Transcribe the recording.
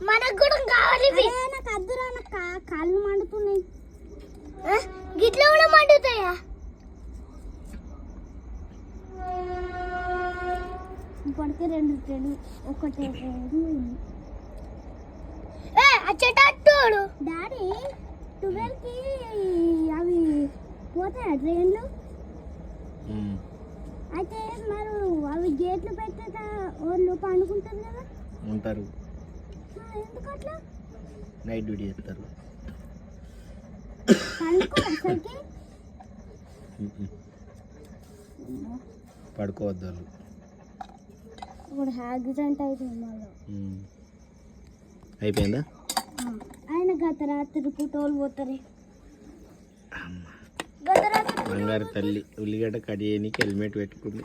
మనకు కూడా కావాలి నాకు అద్దురా నాకు కా- కాళ్ళు మండుతున్నాయి ఆ, గిట్ల కూడా మండుతాయా ఇప్పటికే రెండు రెండు ఒకటి రెండు ఏ అచ్చేటట్టు డాడీ ట్వెల్వ్కి అవి పోతాయా ట్రైన్లు అయితే మరి అవి గేట్లు పెట్టేట వాళ్ళు పండుకుంటారు కదా? ఉంటారు. ఎందుకు అట్లా? నైట్ డ్యూటీ చేస్తారు. పడుకోవద్దు వాళ్ళు. ఇప్పుడు యాక్సిడెంట్ ఉమ్. అయిపోయిందా? ఆయన గత రాత్రి పుట్టోలు పోతారు. గత రాత్రి బంగారు తల్లి ఉల్లిగడ్డ కడియానికి హెల్మెట్ పెట్టుకుంది.